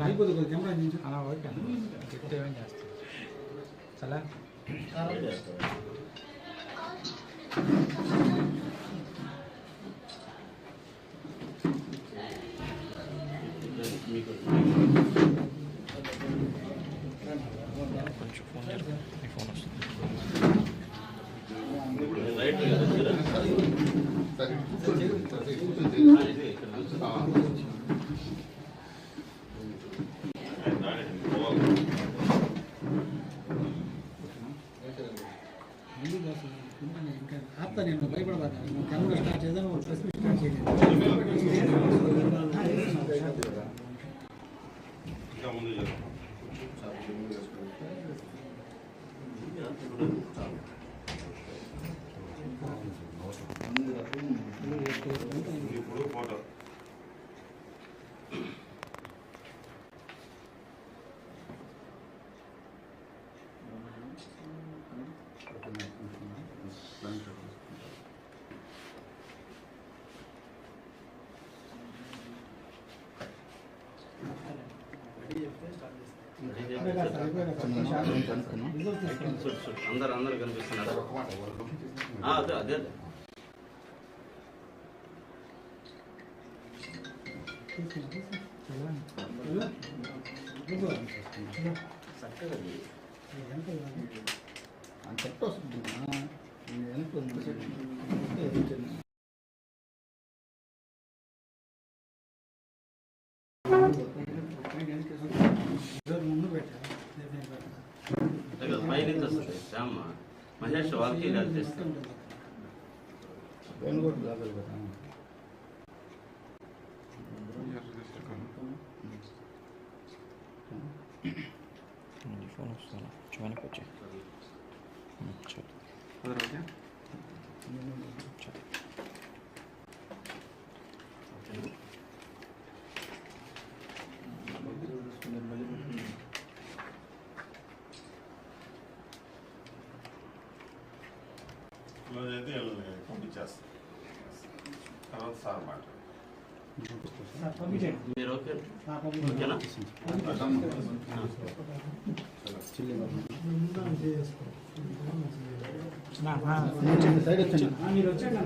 అయిపోతుంది కెమెరా అలా ఒకటి చెప్తే ఏమేం చేస్తాం చాలా ಆಗ್ತಾನೆ ಭಯಪಡಬೇಕು ಕೆಲವು ಸ್ಟಾರ್ಟ್ ಇದೆ ಸ್ಟಾರ್ಟ್ ಇದೆ అందరు అందరు కనిపిస్తున్నారు ఆ, అదే అదే వస్తుంది వెనక ముందు పెట్టారు అదే కదా, పై నుంచి వస్తుంది శ్యామ మహేష్ వాళ్ళకి ఇలా చేస్తాం వెనుకోటి కాదు కదా మీ ఫోన్ వస్తుంది కొంచెం వెనక్కి వచ్చి చలో చలో అయితే పంపించేస్తాం తర్వాత సార్ మాట మీరు ఓకే ఓకేనా సైడ్ వచ్చండి మీరు వచ్చండి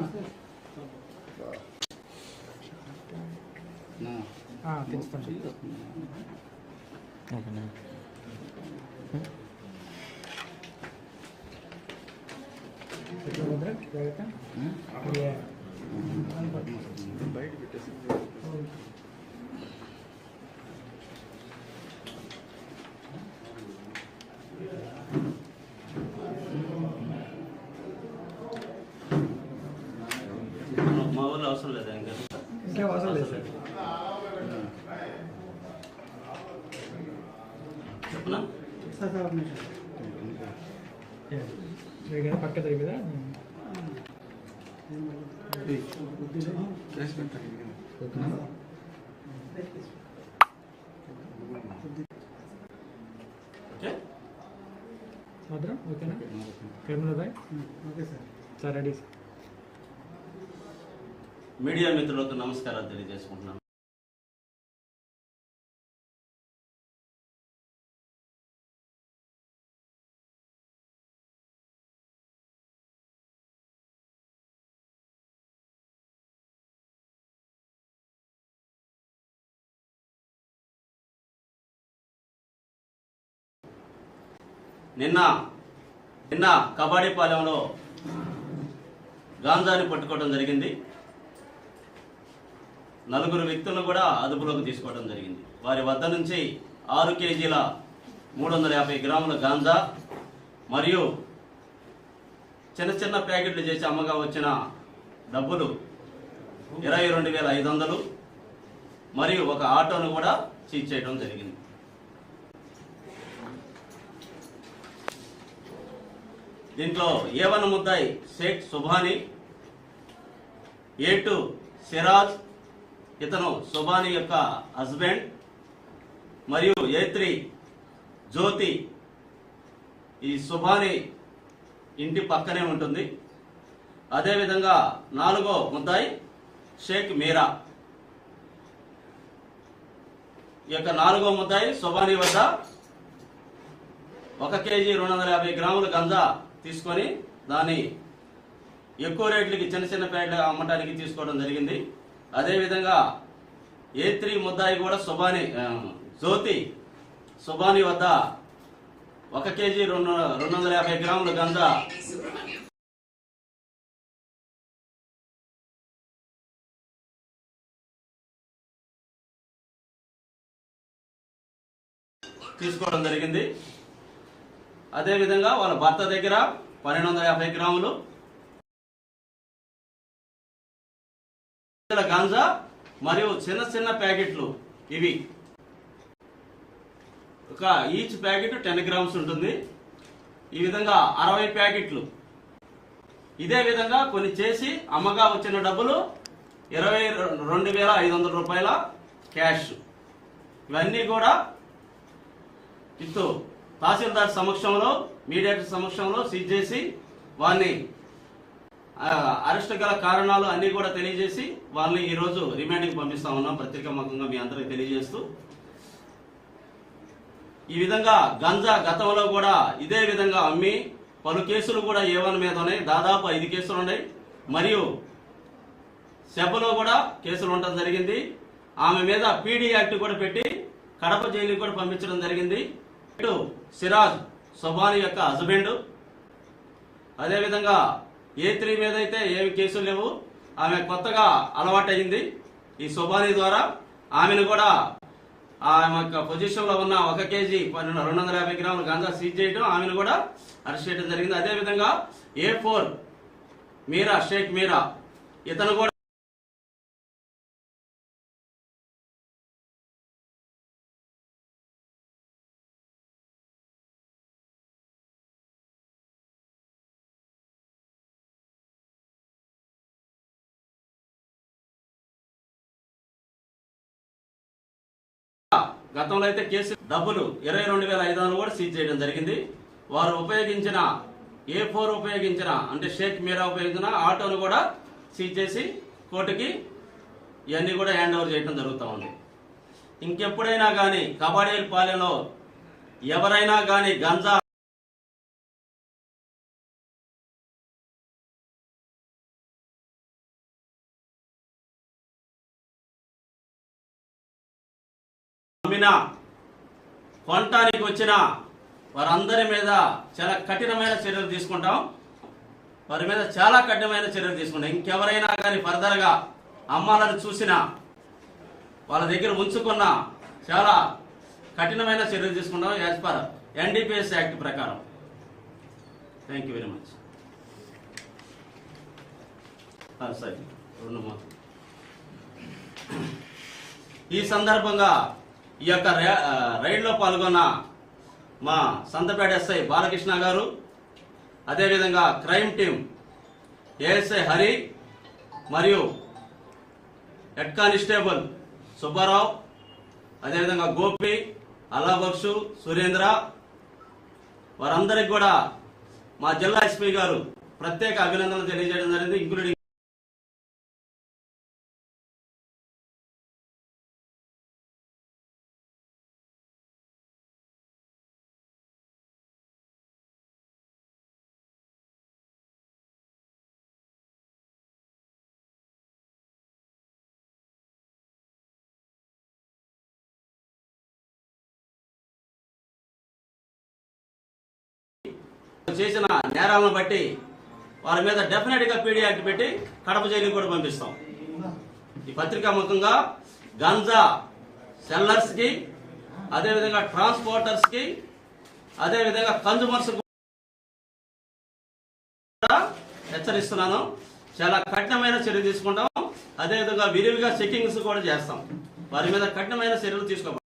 తీస్తాను ఓకేనా మా ఊళ్ళో అవసరం లేదా ఇంకా? ఇంకా అవసరం లేదు. సార్ చెప్పనా? సార్ పక్క ఓకే మాత్రం ఓకేనా? Boy? Okay sir sir ready media మిత్రులకు నమస్కారాలు తెలియజేసుకుంటున్నాను. నిన్న నిన్న కబాడీపాలెంలో గాంజాని పట్టుకోవడం జరిగింది. నలుగురు వ్యక్తులను కూడా అదుపులోకి తీసుకోవడం జరిగింది. వారి వద్ద నుంచి ఆరు కేజీల మూడు వందల యాభై గ్రాముల గాంజా మరియు చిన్న చిన్న ప్యాకెట్లు చేసి అమ్మగా వచ్చిన డబ్బులు ఇరవై రెండు వేల ఐదు వందలు మరియు ఒక ఆటోను కూడా సీజ్ చేయడం జరిగింది. దీంట్లో ఏవన్ ముద్దాయి? షేక్ సుభానీ ఏ టూ సిరాజ్ ఇతను సుభానీ యొక్క హస్బెండ్ మరియు ఏ త్రీ జ్యోతి. ఈ సుభాని ఇంటి పక్కనే ఉంటుంది. అదేవిధంగా నాలుగో ముద్దాయి షేక్ మీరా. ఈ యొక్క నాలుగో ముద్దాయి సుబాని వద్ద ఒక కేజీ రెండు వందల యాభై గ్రాముల గంజా తీసుకొని దాన్ని ఎక్కువ రేట్లకి చిన్న చిన్న ప్యాకెట్లు అమ్మటానికి తీసుకోవడం జరిగింది. అదేవిధంగా ఏ త్రీ ముద్దాయి కూడా సుబాని జ్యోతి సుబాని వద్ద ఒక కేజీ రెండు రెండు వందల యాభై గ్రాముల గంజా. తీసుకోవడం జరిగింది. అదేవిధంగా వాళ్ళ భర్త దగ్గర పన్నెండు వందల యాభై గ్రాములు. గంజా మరియు చిన్న చిన్న ప్యాకెట్లు ఇవి. ఒక ఈచ్ ప్యాకెట్ టెన్ గ్రామ్స్ ఉంటుంది. ఈ విధంగా అరవై ప్యాకెట్లు. ఇదే విధంగా కొన్ని చేసి అమ్మగా వచ్చిన డబ్బులు ఇరవై రెండు వేల ఐదు వందల రూపాయల క్యాష్. ఇవన్నీ కూడా ఇస్తూ తహసీల్దార్ సమక్షంలో మీడియేటర్ సమక్షంలో సీజ్ చేసి వారిని అరెస్ట్ గల కారణాలు అన్ని కూడా తెలియజేసి వాళ్ళని ఈరోజు రోజు రిమాండ్కి పంపిస్తా ఉన్నాం. పత్రికాముఖంగా మీ అందరికి తెలియజేస్తూ. ఈ విధంగా గంజా గతంలో కూడా ఇదే విధంగా అమ్మి పలు కేసులు కూడా ఏవన్ మీద ఉన్నాయి. దాదాపు ఐదు కేసులు ఉన్నాయి. మరియు సెబలో కూడా కేసులు ఉండటం జరిగింది. ఆమె మీద పీడీ యాక్ట్ కూడా పెట్టి కడప జైలుకి కూడా పంపించడం జరిగింది. ఇటు సిరాజ్ సుబాని యొక్క హస్బెండ్. అదేవిధంగా ఏ త్రీ మీద అయితే ఏమి కేసులు లేవు ఆమె కొత్తగా అలవాటైంది ఈ సుబాని ద్వారా. ఆమెను కూడా ఆమె యొక్క పొజిషన్లో ఉన్న ఒక కేజీ పన్నెండు రెండు వందల యాభై గ్రాముల గంజా సీజ్ చేయడం ఆమెను కూడా అరెస్ట్ చేయడం జరిగింది. అదేవిధంగా ఏ ఫోర్ మీరా షేక్ మీరా ఇతను కూడా గతంలో అయితే కేసు డబ్బులు ఇరవై రెండు వేల ఐదు వందలు కూడా సీజ్ చేయడం జరిగింది. వారు ఉపయోగించిన ఏ ఫోర్ ఉపయోగించిన అంటే షేక్ మీరా ఉపయోగించిన ఆటోను కూడా సీజ్ చేసి కోర్టుకి ఇవన్నీ కూడా హ్యాండ్ ఓవర్ చేయడం జరుగుతూ ఉంది. ఇంకెప్పుడైనా కానీ కబడ్డీ పాలెంలో ఎవరైనా కానీ గంజా అమ్మినా కొనటానికి వచ్చిన వారందరి మీద చాలా కఠినమైన చర్యలు తీసుకుంటాం. వారి మీద చాలా కఠినమైన చర్యలు తీసుకుంటాం. ఇంకెవరైనా కానీ ఫర్దర్గా అమ్మాలని చూసినా వాళ్ళ దగ్గర ఉంచుకున్న చాలా కఠినమైన చర్యలు తీసుకుంటాం యాజ్ పర్ ఎన్డీపీఎస్ యాక్ట్ ప్రకారం. థ్యాంక్ యూ వెరీ మచ్ సరే. రెండు మాత్రం ఈ సందర్భంగా ఈ యొక్క రైడ్లో పాల్గొన్న మా సంతపేట ఎస్ఐ బాలకృష్ణ గారు అదేవిధంగా క్రైమ్ టీం ఏఎస్ఐ హరి మరియు హెడ్ కానిస్టేబుల్ సుబ్బారావు అదేవిధంగా గోపి అల్లాబక్షు సురేంద్ర వారందరికి కూడా మా జిల్లా ఎస్పీ గారు ప్రత్యేక అభినందనలు తెలియజేయడం జరిగింది. ఇంక్లూడింగ్ చేసిన నేరాలను బట్టి వారి మీద డెఫినెట్గా పీడీ యాక్ట్ పెట్టి కడప జైలు కూడా పంపిస్తాం. ఈ పత్రికా ముఖంగా గంజా సెల్లర్స్కి అదేవిధంగా ట్రాన్స్పోర్టర్స్కి అదేవిధంగా కన్జ్యూమర్స్ కూడా హెచ్చరిస్తున్నాను. చాలా కఠినమైన చర్య తీసుకుంటాం. అదేవిధంగా విరివిగా చెక్కింగ్స్ కూడా చేస్తాం. వారి మీద కఠినమైన చర్యలు తీసుకోవాలి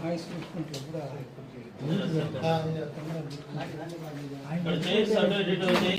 వాయిస్ చూసుకుంటే కూడా ఆ, ఇక్కడ చైర్స్ అటు ఇటు ఇటు వచ్చి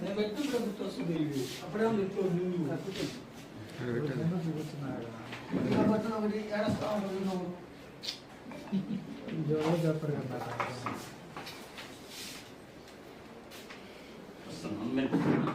నేను పెట్టినప్పుడే గుర్తు వస్తుంది అప్పుడే గుర్తు నువ్వు కాబట్టి ఒకటి ఏడస్తా ఉంటుంది నువ్వు వస్తున్నాను.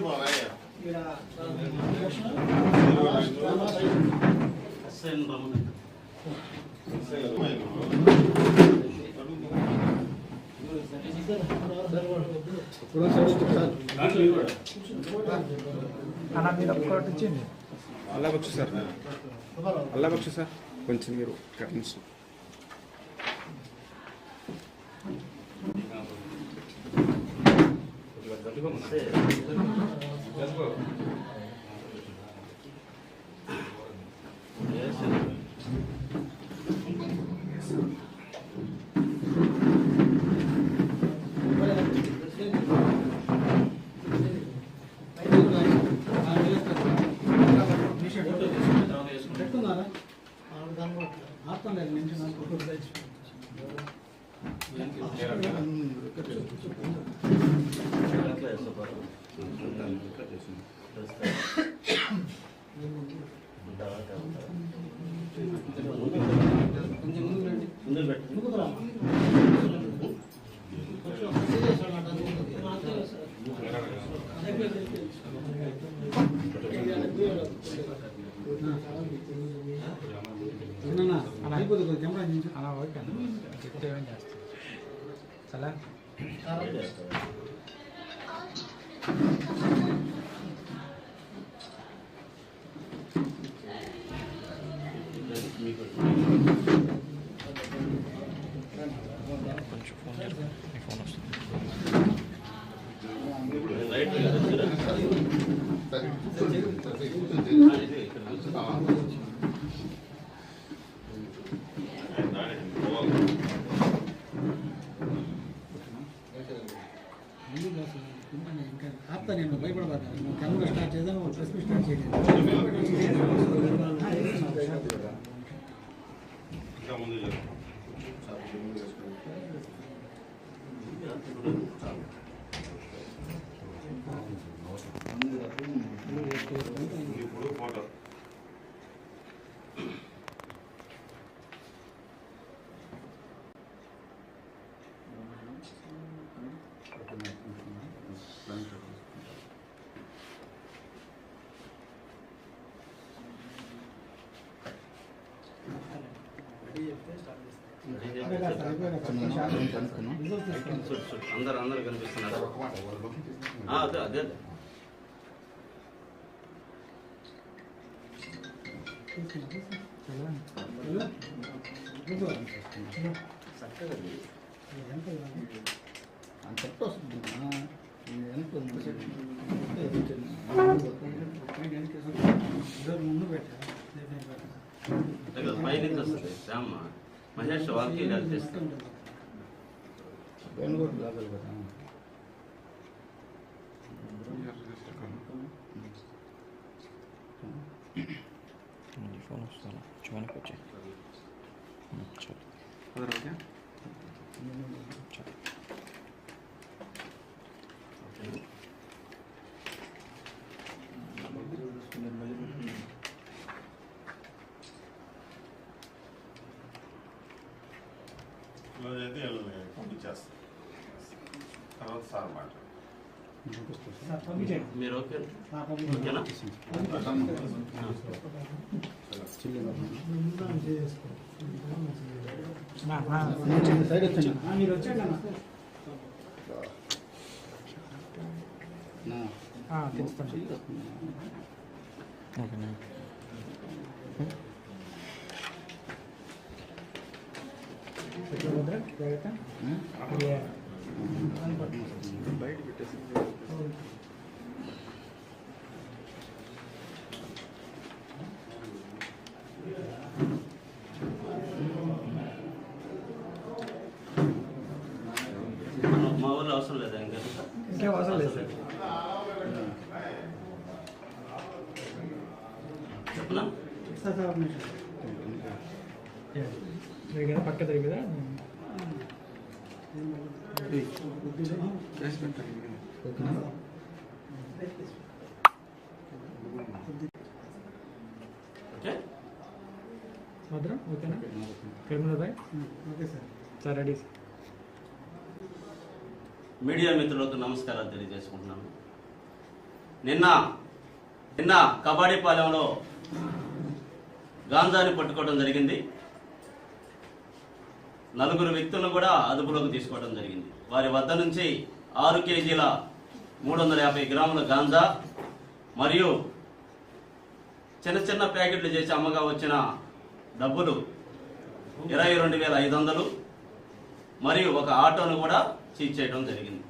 పోనాయ్యా మీరు ఒక్కటి వచ్చింది వచ్చు సార్ అల్లా వచ్చు సార్ కొంచెం మీరు Yes, sir. Yes, sir. చాలా రైట్ ఇంకా ముందు చెప్పు. ఇప్పుడు ఫోటో రెడీ చెప్తే స్టార్ట్ చేస్తాను అదే కాదు సార్, అయిపోయినా సార్. రిజల్ట్ తీసుకోండి. చూడు చూడు అందరు అందరు కనిపిస్తున్నారు అదే అదే అదే. తీసుకున్నా, పైన ముందు పెట్టా పైన వస్తుంది శ్యామ మహేష్ వాళ్ళకి ఇలా చేస్తాం ఫోన్ వస్తాను చివరికి వచ్చి చలో ఓకే చలో అయితే తర్వాత సార్ మాట సార్, పంపించేయండి. మీరు ఓకే ఆ, పంపించేయండి. ఓకేనా ఆ, మీరు వచ్చాక ఓకేనా భద్రం ఓకేనా? Criminal boy? Okay sir. Sir ready media మిత్రులకు నమస్కారాలు తెలియజేసుకుంటున్నాను. నిన్న నిన్న కబడ్డీపాలెంలో గాంజాని పట్టుకోవడం జరిగింది. నలుగురు వ్యక్తులను కూడా అదుపులోకి తీసుకోవడం జరిగింది. వారి వద్ద నుంచి ఆరు కేజీల మూడు వందల యాభై గ్రాముల గాంజా మరియు చిన్న చిన్న ప్యాకెట్లు చేసి అమ్మగా వచ్చిన డబ్బులు ఇరవై రెండు వేల ఐదు వందలు మరియు ఒక ఆటోను కూడా సీజ్ చేయడం జరిగింది.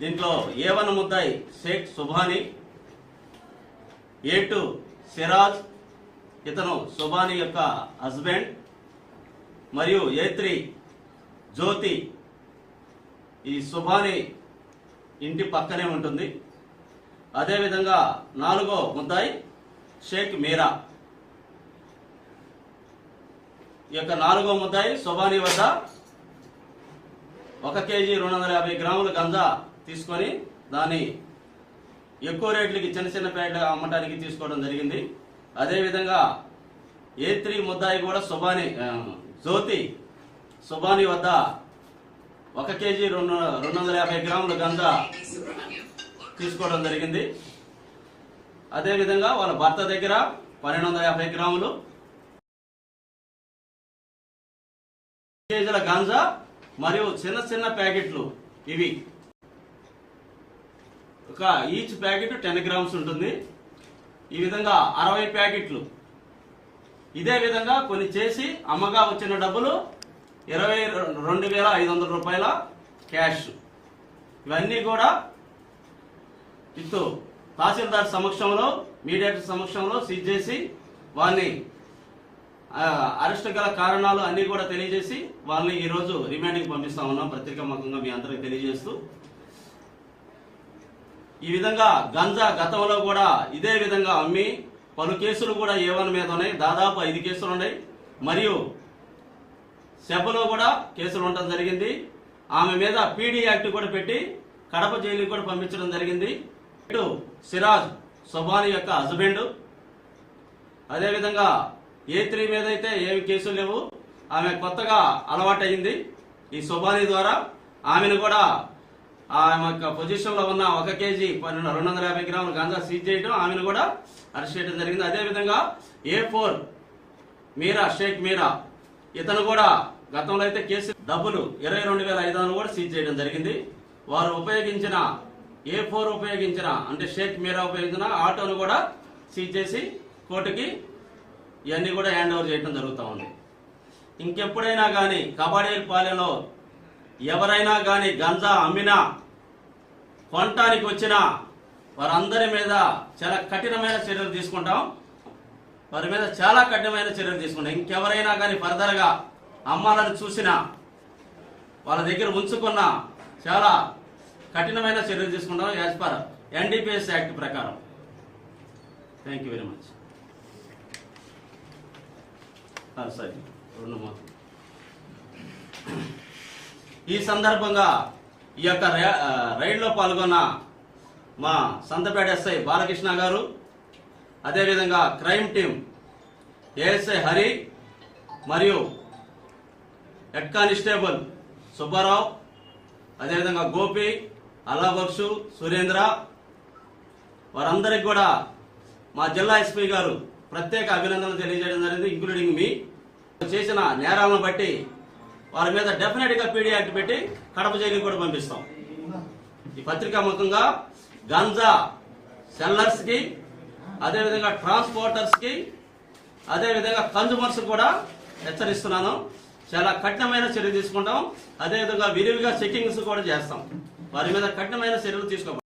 దీంట్లో ఏ వన్ ముద్దాయి షేక్ సుభాని ఏ టూ సిరాజ్ ఇతను సుభాని యొక్క హస్బెండ్ మరియు ఏ త్రీ జ్యోతి ఈ శుభాని ఇంటి పక్కనే ఉంటుంది. అదేవిధంగా నాలుగో ముద్దాయి షేక్ మీరా. ఈ యొక్క నాలుగో ముద్దాయి సుభాని వద్ద ఒక కేజీ రెండు వందల యాభై గ్రాముల గంజా తీసుకొని దాన్ని ఎక్కువ రేట్లకి చిన్న చిన్న ప్యాకెట్లు అమ్మటానికి తీసుకోవడం జరిగింది. అదేవిధంగా ఏ త్రీ ముద్దాయి కూడా శుభాని జ్యోతి సుబాని వద్ద ఒక కేజీ రెండు రెండు వందల యాభై గ్రాముల గంజా తీసుకోవడం జరిగింది. అదేవిధంగా వాళ్ళ భర్త దగ్గర పన్నెండు వందల యాభై గ్రాములు కేజీల గంజా మరియు చిన్న చిన్న ప్యాకెట్లు ఇవి. ఒక ఈచ్ ప్యాకెట్ టెన్ గ్రామ్స్ ఉంటుంది. ఈ విధంగా అరవై ప్యాకెట్లు. ఇదే విధంగా కొన్ని చేసి అమ్మగా వచ్చిన డబ్బులు ఇరవై రెండు వేల ఐదు వందల రూపాయల క్యాష్. ఇవన్నీ కూడా ఇత్తు తహసీల్దార్ సమక్షంలో మీడియేటర్ సమక్షంలో సీజ్ చేసి వారిని అరెస్ట్ గల కారణాలు అన్ని కూడా తెలియజేసి వాళ్ళని ఈరోజు రోజు రిమాండ్కి పంపిస్తా ఉన్నాం పత్రికాముఖంగా మీ అందరికి తెలియజేస్తూ. ఈ విధంగా గంజా గతంలో కూడా ఇదే విధంగా అమ్మి పలు కేసులు కూడా ఏవన్ మీద ఉన్నాయి దాదాపు ఐదు కేసులు ఉన్నాయి మరియు సెబలో కూడా కేసులు ఉండటం జరిగింది. ఆమె మీద పీడీ యాక్ట్ కూడా పెట్టి కడప జైలుకి కూడా పంపించడం జరిగింది. ఇటు సిరాజ్ సుబాని యొక్క హస్బెండ్. అదేవిధంగా ఏ త్రీ మీద అయితే ఏమి కేసులు లేవు ఆమె కొత్తగా అలవాటైంది ఈ సుబాని ద్వారా. ఆమెను కూడా ఆమె యొక్క పొజిషన్లో ఉన్న ఒక కేజీ పన్నెండు రెండు వందల యాభై గ్రాముల గంజా సీజ్ చేయడం ఆమెను కూడా అరెస్ట్ చేయడం జరిగింది. అదేవిధంగా ఏ ఫోర్ మీరా షేక్ మీరా ఇతను కూడా గతంలో అయితే కేసు డబ్బులు ఇరవై రెండు వేల ఐదు వందలు కూడా సీజ్ చేయడం జరిగింది. వారు ఉపయోగించిన ఏ ఫోర్ ఉపయోగించిన అంటే షేక్ మీరా ఉపయోగించిన ఆటోను కూడా సీజ్ చేసి కోర్టుకి ఇవన్నీ కూడా హ్యాండ్ ఓవర్ చేయడం జరుగుతూ ఉంది. ఇంకెప్పుడైనా కానీ కబడ్డీ పాలెంలో ఎవరైనా కానీ గంజా అమ్మినా కొనటానికి వచ్చినా వారందరి మీద చాలా కఠినమైన చర్యలు తీసుకుంటాం. వారి మీద చాలా కఠినమైన చర్యలు తీసుకుంటాం. ఇంకెవరైనా కానీ ఫర్దర్గా అమ్మాలను చూసిన వాళ్ళ దగ్గర ఉంచుకున్న చాలా కఠినమైన చర్యలు తీసుకుంటాం యాజ్ పర్ ఎన్డీపీఎస్ యాక్ట్ ప్రకారం. థ్యాంక్ యూ వెరీ మచ్ సరే. రెండు ఈ సందర్భంగా ఈ యొక్క రైడ్లో పాల్గొన్న మా సంతపేట ఎస్ఐ బాలకృష్ణ గారు అదేవిధంగా క్రైమ్ టీం ఏఎస్ఐ హరి మరియు హెడ్ కానిస్టేబుల్ సుబ్బారావు అదేవిధంగా గోపి అల్లాబక్షు సురేంద్ర వారందరికి కూడా మా జిల్లా ఎస్పీ గారు ప్రత్యేక అభినందనలు తెలియజేయడం జరిగింది ఇంక్లూడింగ్ మీ. చేసిన నేరాలను బట్టి వారి మీద డెఫినెట్గా పీడీ యాక్ట్ పెట్టి కడప జైలుకి కూడా పంపిస్తాం. ఈ పత్రికా ముఖంగా గంజా సెల్లర్స్కి అదేవిధంగా ట్రాన్స్పోర్టర్స్కి అదేవిధంగా కన్జ్యూమర్స్ కూడా హెచ్చరిస్తున్నాను. చాలా కఠినమైన చర్య తీసుకుంటాం. అదేవిధంగా విరివిగా చెకింగ్స్ కూడా చేస్తాం. వారి మీద కఠినమైన చర్యలు తీసుకోవాలి